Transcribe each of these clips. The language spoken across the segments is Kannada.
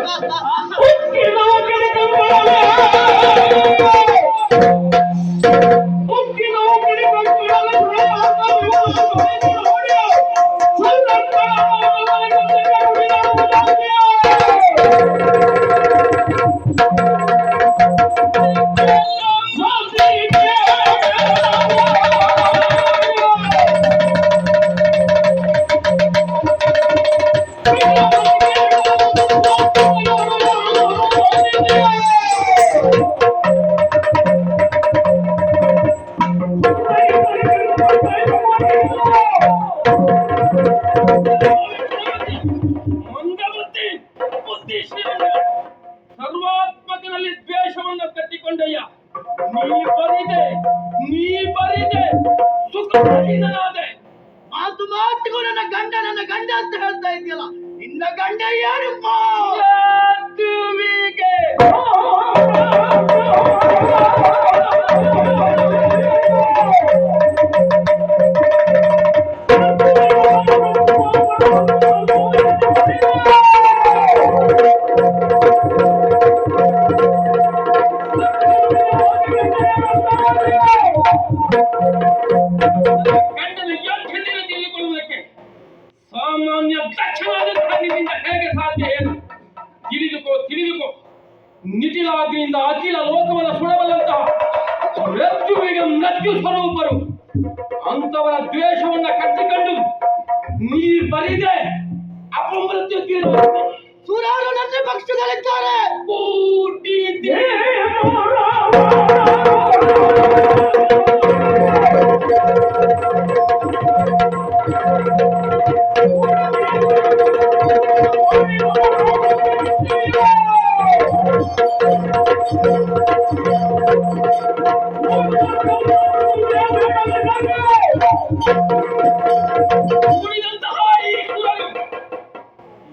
उसके लोगों के ಶ್ರೀಮಂತ. ಸರ್ವಾತ್ಮಕನಲ್ಲಿ ದ್ವೇಷವನ್ನು ಕಟ್ಟಿಕೊಂಡಯ್ಯ. ನೀ ಬರಿದೆ ನೀ ಬರಿದೆ. ಸುಖನಾದೆ ಮಾತು ಮಾತಿಗೂ ನನ್ನ ಗಂಡ ನನ್ನ ಗಂಡ ಅಂತ ಹೇಳ್ತಾ ಇದೆಯಲ್ಲ ನಿನ್ನ ಗಂಡ ಯಾರಪ್ಪ ಗಂಡನ ಯೋಗ್ಯತೆಯನ್ನು ತಿಳಿದುಕೊಳ್ಳುವುದಕ್ಕೆ ಸಾಮಾನ್ಯ ದಕ್ಷನಾದಂತಹ ನಿನ್ನಿಂದ ಹೇಗೆ ಸಾಧ್ಯ ಏನು ತಿಳಿದುಕೋ ತಿಳಿದುಕೋ. ನಿಟಿಲಾಗ್ನಿಯಿಂದ ಅಖಿಲ ಲೋಕವನ್ನು ಸುಡಬಲ್ಲಂತಹ ರಜ್ಜುವಿಗೆ ನಜ್ಜು ಸ್ವರೂಪರು ಅಂತವರ ದ್ವೇಷವನ್ನ ಕಟ್ಟಿಕೊಂಡು ನೀ ಬರಿದೆ ಅಪಮೃತ್ಯು ತೀರುವಂತೆ ಸುರಾರು ನನ್ನ ಪಕ್ಷದಲ್ಲಿದ್ದಾರೆ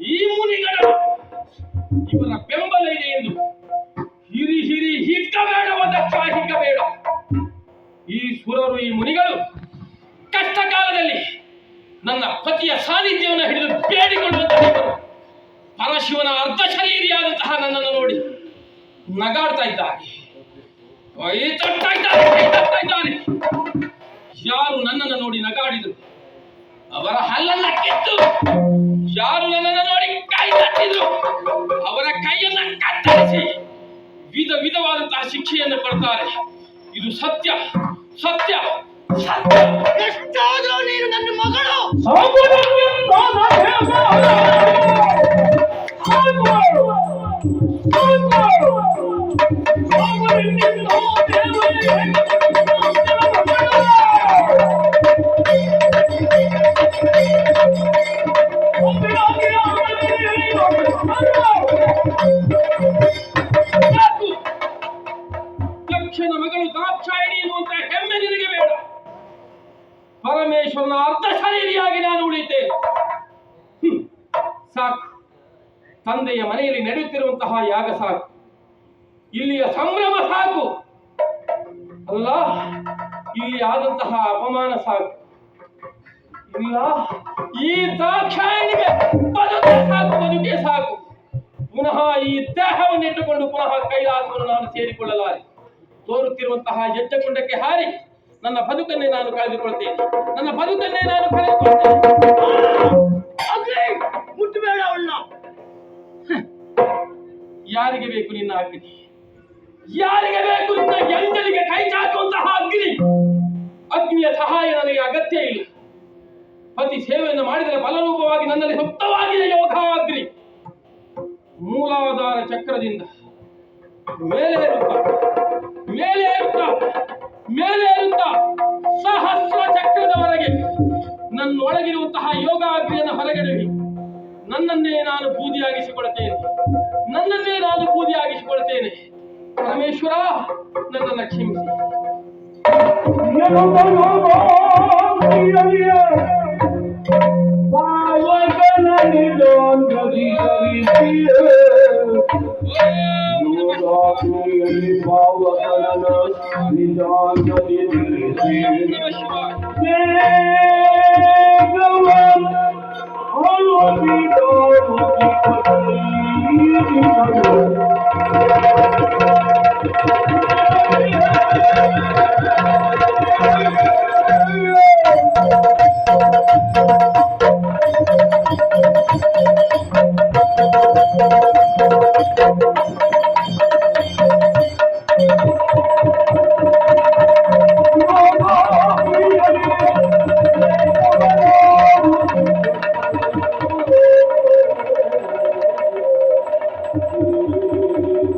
ಈ ಮುನಿಗಳು ಇವರ ಬೆಂಬಲ ಇದೆ ಎಂದು ಹಿರಿ ಹಿರಿ ಹಿಕ್ಕಬೇಡವ ದಕ್ಷ ಹಿಕ್ಕಬೇಡ ಈ ಸುರರು ಈ ಮುನಿಗಳು ಕಷ್ಟ ಕಾಲದಲ್ಲಿ ನನ್ನ ಪತಿಯ ಸಾನ್ನಿಧ್ಯವನ್ನು ಹಿಡಿದು ಬೇಡಿಕೊಳ್ಳುವಂತಹ ಪರಶಿವನ ಅರ್ಧ ಶರೀರಿಯಾದಂತಹ ನನ್ನನ್ನು ನೋಡಿ ನಗಾಡ್ತಾ ಇದ್ದಾರೆ. ತಟ್ತಾ ಇದ್ದಾರೆ ಕೈ ತಟ್ತಾ ಯಾರು ನನ್ನನ್ನು ನೋಡಿ ನಗಾಡಿದರು? ಅವರ ಹಲ್ಲನ್ನ ಕಿತ್ತು. ಯಾರು ನನ್ನನ್ನು ನೋಡಿ ಕೈ ತಟ್ಟಿದ್ರು ಅವರ ಕೈಯನ್ನ ಕತ್ತರಿಸಿ ವಿಧ ವಿಧವಾದಂತಹ ಶಿಕ್ಷೆಯನ್ನು ಕೊಡ್ತಾರೆ. ಇದು ಸತ್ಯ ಸತ್ಯ ಸತ್ಯ. ಎಷ್ಟಾದ್ರೂ ನೀನು ನನ್ನ ಮಗಳು? ಸಾಕು. ತಂದೆಯ ಮನೆಯಲ್ಲಿ ನಡೆಯುತ್ತಿರುವಂತಹ ಯಾಗ ಸಾಕು. ಇಲ್ಲಿಯ ಸಂಭ್ರಮ ಸಾಕು. ಅಲ್ಲ, ಇಲ್ಲಿ ಆದಂತಹ ಅಪಮಾನ ಸಾಕು. ಇಲ್ಲ, ಈ ದಾಕ್ಷಾಯಣಿಗೆ ಸಾಕು, ಬದುಕೆ ಸಾಕು. ಪುನಃ ಈ ದೇಹವನ್ನು ಇಟ್ಟುಕೊಂಡು ಪುನಃ ಕೈಲಾಸವನ್ನು ನಾನು ಸೇರಿಕೊಳ್ಳಲಾರೆ. ತೋರುತ್ತಿರುವಂತಹ ಯಜ್ಜಕುಂಡಕ್ಕೆ ಹಾರಿ ನನ್ನ ಬದುಕನ್ನೇ ನಾನು ಕಳೆದುಕೊಳ್ತೇನೆ. ನನ್ನ ಬದುಕನ್ನೇ ನಾನು ಕಳೆದುಕೊಳ್ತೇನೆ. ಅವಳನ್ನ ಯಾರಿಗೆ ಬೇಕು ನಿನ್ನ ಅಗ್ನಿ? ಯಾರಿಗೆ ಬೇಕು ನಿನ್ನ ಎಂಜಲಿಗೆ ಕೈ ಚಾಚುವಂತಹ ಅಗ್ನಿ? ಅಗ್ನಿಯ ಸಹಾಯ ನನಗೆ ಅಗತ್ಯ ಇಲ್ಲ. ಪತಿ ಸೇವೆಯನ್ನು ಮಾಡಿದರೆ ಫಲರೂಪವಾಗಿ ನನ್ನಲ್ಲಿ ಸುಪ್ತವಾಗಿದೆ ಯೋಗಾಗ್ನಿ. ಮೂಲಾಧಾರ ಚಕ್ರದಿಂದ ಮೇಲೆ ನನ್ನನ್ನೇ ನಾನು ಬೂದಿಯಾಗಿಸಿಕೊಳ್ತೇನೆ ನನ್ನನ್ನೇ ನಾನು ಬೂದಿಯಾಗಿಸಿಕೊಳ್ತೇನೆ ಪರಮೇಶ್ವರ ನನ್ನನ್ನು ಕ್ಷಮಿಸಿ. ನಮಃ Thank you.